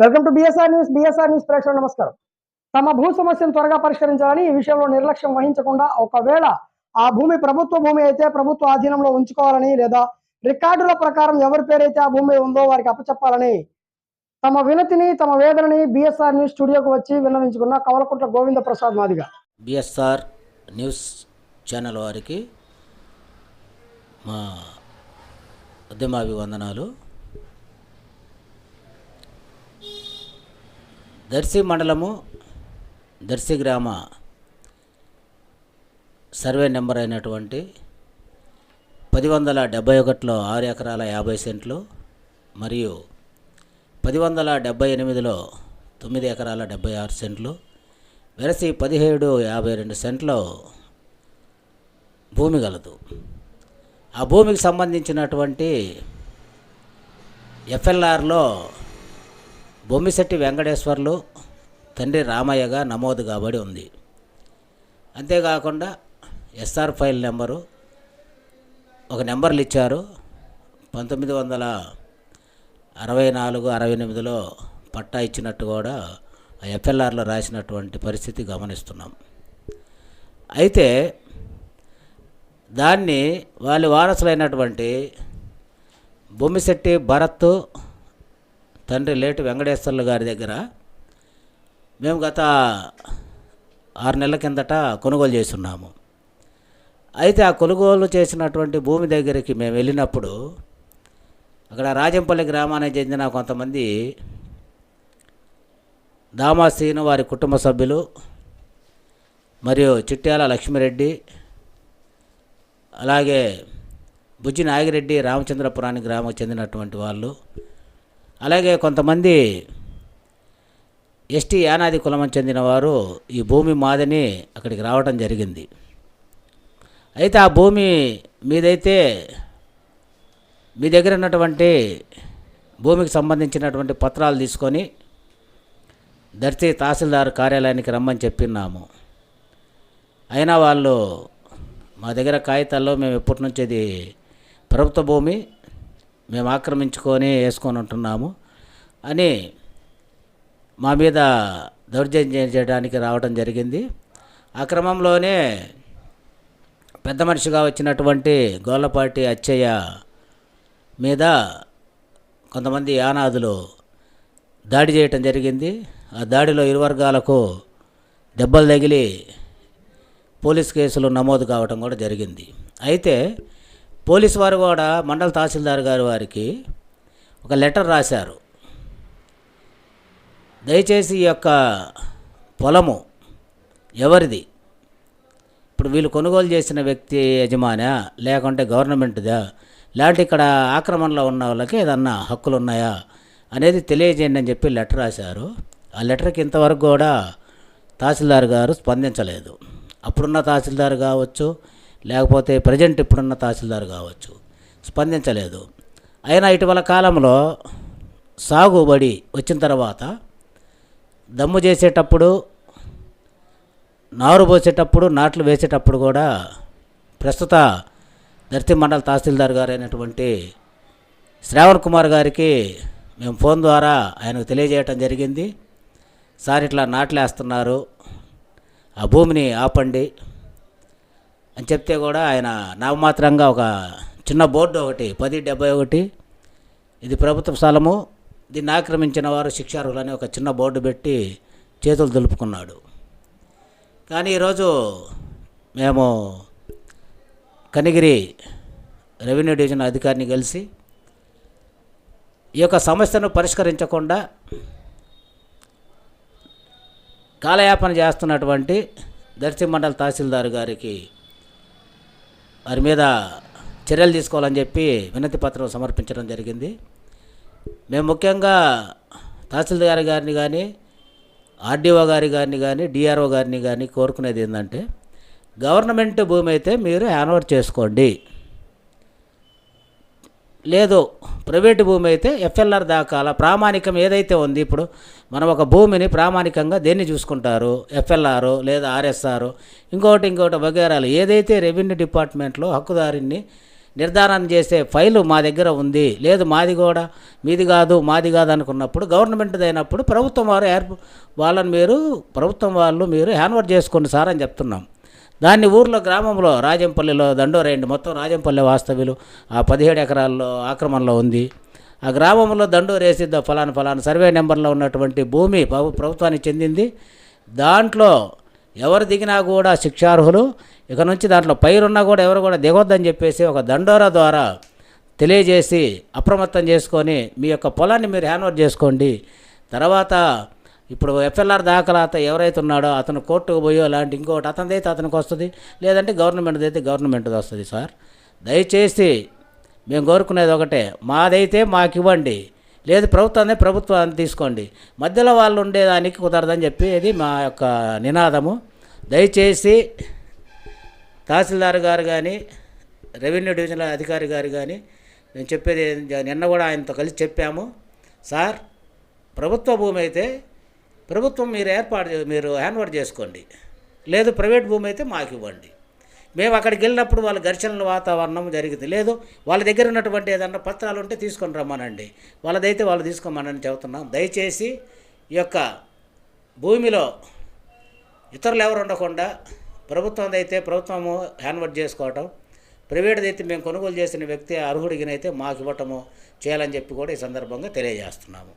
Welcome to BSR news BSR news ప్రేక్షకులు నమస్కారం. తమ భూ సమస్యను త్వరగా పరిష్కరించాలని ఈ విషయంలో నిర్లక్ష్యం వహించకుండా ఒకవేళ ఆ భూమి ప్రభుత్వ భూమి అయితే ప్రభుత్వ ఆధీనంలో ఉంచుకోవాలని లేదా రికార్డుల ప్రకారం ఎవరి పేరైతే ఆ భూమి ఉందో వారికి అప్పచెప్పాలని తమ వినతిని తమ వేదనని బిఎస్ఆర్ న్యూస్ స్టూడియోకు వచ్చి విన్నవించుకున్న Kavalakuntla Govinda Prasad Madiga BSR news channel వారికి మా ఉద్యమాభివందనాలు దర్శి మండలము దర్శి గ్రామ సర్వే నెంబర్ అయినటువంటి పది వందల డెబ్బై ఒకటిలో ఆరు ఎకరాల యాభై సెంట్లు మరియు పది వందల డెబ్బై ఎనిమిదిలో తొమ్మిది ఎకరాల డెబ్బై ఆరు సెంట్లు వెరసి పదిహేడు యాభై రెండు సెంట్లో భూమి గలదు. ఆ భూమికి సంబంధించినటువంటి ఎఫ్ఎల్ఆర్లో బొమ్మిశెట్టి వెంకటేశ్వర్లు తండ్రి రామయ్యగా నమోదు కాబడి ఉంది. అంతేకాకుండా ఎస్ఆర్ ఫైల్ నెంబరు ఒక నెంబర్లు ఇచ్చారు పంతొమ్మిది వందల అరవై నాలుగు అరవై ఎనిమిదిలో పట్టా ఇచ్చినట్టు కూడా ఎఫ్ఎల్ఆర్లో రాసినటువంటి పరిస్థితి గమనిస్తున్నాం. అయితే దాన్ని వాళ్ళ వారసులైనటువంటి బొమ్మిశెట్టి భరత్ తండ్రి లేటు వెంకటేశ్వర్లు గారి దగ్గర మేము గత ఆరు నెలల కిందట కొనుగోలు చేస్తున్నాము. అయితే ఆ కొనుగోలు చేసినటువంటి భూమి దగ్గరికి మేము వెళ్ళినప్పుడు అక్కడ రాజంపల్లి గ్రామానికి చెందిన కొంతమంది దామాసీను వారి కుటుంబ సభ్యులు మరియు చిట్యాల లక్ష్మిరెడ్డి అలాగే బుజ్జి నాగిరెడ్డి రామచంద్రపురానికి గ్రామం చెందినటువంటి వాళ్ళు అలాగే కొంతమంది ఎస్టీ యానాది కులం చెందిన వారు ఈ భూమి మాదని అక్కడికి రావడం జరిగింది. అయితే ఆ భూమి మీదైతే మీ దగ్గర ఉన్నటువంటి భూమికి సంబంధించినటువంటి పత్రాలు తీసుకొని దర్శి తహసీల్దార్ కార్యాలయానికి రమ్మని చెప్పినాము అయినా వాళ్ళు మా దగ్గర కాగితాల్లో మేము ఎప్పటి నుంచి ఇది ప్రభుత్వ భూమి మేము ఆక్రమించుకొని వేసుకొని ఉంటున్నాము అని మా మీద దౌర్జన్యం చేయడానికి రావడం జరిగింది. ఆ క్రమంలోనే పెద్ద మనిషిగా వచ్చినటువంటి గోళ్ళపాటి అచ్చయ్య మీద కొంతమంది యానాదులు దాడి చేయటం జరిగింది. ఆ దాడిలో ఇరు వర్గాలకు దెబ్బలు తగిలి పోలీస్ కేసులు నమోదు కావడం కూడా జరిగింది. అయితే పోలీసు వారు కూడా మండల తహసీల్దార్ గారి వారికి ఒక లెటర్ రాశారు. దయచేసి ఈ యొక్క పొలము ఎవరిది? ఇప్పుడు వీళ్ళు కొనుగోలు చేసిన వ్యక్తి యజమానా లేకుంటే గవర్నమెంట్దా? లేదంటే ఇక్కడ ఆక్రమణలో ఉన్న వాళ్ళకి ఏదన్నా హక్కులు ఉన్నాయా అనేది తెలియజేయండి అని చెప్పి లెటర్ రాశారు. ఆ లెటర్కి ఇంతవరకు కూడా తహసీల్దార్ గారు స్పందించలేదు. అప్పుడున్న తహసీల్దార్ కావచ్చు లేకపోతే ప్రజెంట్ ఇప్పుడున్న తహసీల్దార్ కావచ్చు. స్పందించలేదు. అయినా ఇటీవల కాలంలో సాగుబడి వచ్చిన తర్వాత దమ్ము చేసేటప్పుడు నారు పోసేటప్పుడు నాట్లు వేసేటప్పుడు కూడా ప్రస్తుత దర్తి మండల తహసీల్దార్ గారు అయినటువంటి శ్రావణ్ కుమార్ గారికి మేము ఫోన్ ద్వారా ఆయనకు తెలియజేయటం జరిగింది. సార్ ఇట్లా నాట్లేస్తున్నారు. ఆ భూమిని ఆపండి. అని చెప్తే కూడా ఆయన నామమాత్రంగా ఒక చిన్న బోర్డు ఒకటి పది డెబ్బై ఒకటి. ఇది ప్రభుత్వ స్థలము. దీన్ని ఆక్రమించిన వారు శిక్షార్హులని ఒక చిన్న బోర్డు పెట్టి చేతులు దులుపుకున్నాడు. కానీ ఈరోజు మేము కనిగిరి రెవెన్యూ డివిజన్ అధికారిని కలిసి ఈ యొక్క సమస్యను పరిష్కరించకుండా కాలయాపన చేస్తున్నటువంటి దర్శి మండల తహసీల్దార్ గారికి వారి మీద చర్యలు తీసుకోవాలని చెప్పి వినతి పత్రం సమర్పించడం జరిగింది. మేము ముఖ్యంగా తహసీల్దార్ గారిని కానీ ఆర్డీఓ గారి గారిని కానీ డిఆర్ఓ గారిని కానీ కోరుకునేది ఏంటంటే గవర్నమెంట్ భూమి అయితే మీరు హ్యాండ్ చేసుకోండి. లేదు ప్రైవేటు భూమి అయితే ఎఫ్ఎల్ఆర్ దాకాల ప్రామాణికం ఏదైతే ఉంది ఇప్పుడు మనం ఒక భూమిని ప్రామాణికంగా దేన్ని చూసుకుంటారు? ఎఫ్ఎల్ఆర్ లేదా ఆర్ఎస్ఆర్ ఇంకోటి ఇంకోటి వగేరాలు. ఏదైతే రెవెన్యూ డిపార్ట్మెంట్లో హక్కుదారుని నిర్ధారణ చేసే ఫైలు మా దగ్గర ఉంది లేదు మాది కూడా మీది కాదు మాది కాదు అనుకున్నప్పుడు గవర్నమెంట్ది అయినప్పుడు ప్రభుత్వం వారు ఏర్ప వాళ్ళని మీరు ప్రభుత్వం వాళ్ళు మీరు హ్యాండ్ఓవర్ చేసుకోండి సార్ అని చెప్తున్నాం. దాన్ని ఊర్లో గ్రామంలో రాజంపల్లిలో దండోరేయండి. మొత్తం రాజంపల్లి వాస్తవ్యులు. ఆ పదిహేడు ఎకరాల్లో ఆక్రమణలో ఉంది. ఆ గ్రామంలో దండోరేసి ద ఫలానా ఫలానా సర్వే నెంబర్లో ఉన్నటువంటి భూమి ప్రభు- ప్రభుత్వానికి చెందింది. దాంట్లో ఎవరు దిగినా కూడా శిక్షార్హులు. ఇక నుంచి దాంట్లో పైరున్నా కూడా ఎవరు కూడా దిగొద్దని చెప్పేసి ఒక దండోరా ద్వారా తెలియజేసి అప్రమత్తం చేసుకొని మీ యొక్క పొలాన్ని మీరు హ్యాండ్ఓవర్ చేసుకోండి. తర్వాత ఇప్పుడు ఎఫ్ఎల్ఆర్ దాఖలాత ఎవరైతే ఉన్నాడో అతను కోర్టుకు పోయో అలాంటి ఇంకోటి అతనిదైతే అతనికి వస్తుంది లేదంటే గవర్నమెంట్ది అయితే గవర్నమెంట్ది వస్తుంది సార్. దయచేసి మేము కోరుకునేది ఒకటే మాదైతే మాకు ఇవ్వండి లేదు ప్రభుత్వాన్ని ప్రభుత్వాన్ని తీసుకోండి. మధ్యలో వాళ్ళు ఉండేదానికి కుదరదని చెప్పి ఇది మా యొక్క నినాదము. దయచేసి తహసీల్దార్ గారు కానీ రెవెన్యూ డివిజనల్ అధికారి గారు కానీ నేను చెప్పేది నిన్న కూడా ఆయనతో కలిసి చెప్పాము. సార్ ప్రభుత్వ భూమి అయితే ప్రభుత్వం మీరు ఏర్పాటు చే- మీరు హ్యాండ్ఓవర్ చేసుకోండి. లేదు ప్రైవేట్ భూమి అయితే మాకు ఇవ్వండి. మేము అక్కడికి వెళ్ళినప్పుడు వాళ్ళ ఘర్షణల వాతావరణం జరిగింది. లేదు వాళ్ళ దగ్గర ఉన్నటువంటి ఏదన్నా పత్రాలు ఉంటే తీసుకొని రమ్మనండి. వాళ్ళదైతే వాళ్ళు తీసుకోమనని చెబుతున్నాం. దయచేసి ఈ యొక్క భూమిలో ఇతరులు ఎవరు ఉండకుండా ప్రభుత్వం అయితే ప్రభుత్వము హ్యాండ్ఓవర్ చేసుకోవటం ప్రైవేట్ అయితే మేము కొనుగోలు చేసిన వ్యక్తి అర్హుడిగినైతే మాకు ఇవ్వటము చేయాలని చెప్పి కూడా ఈ సందర్భంగా తెలియజేస్తున్నాము.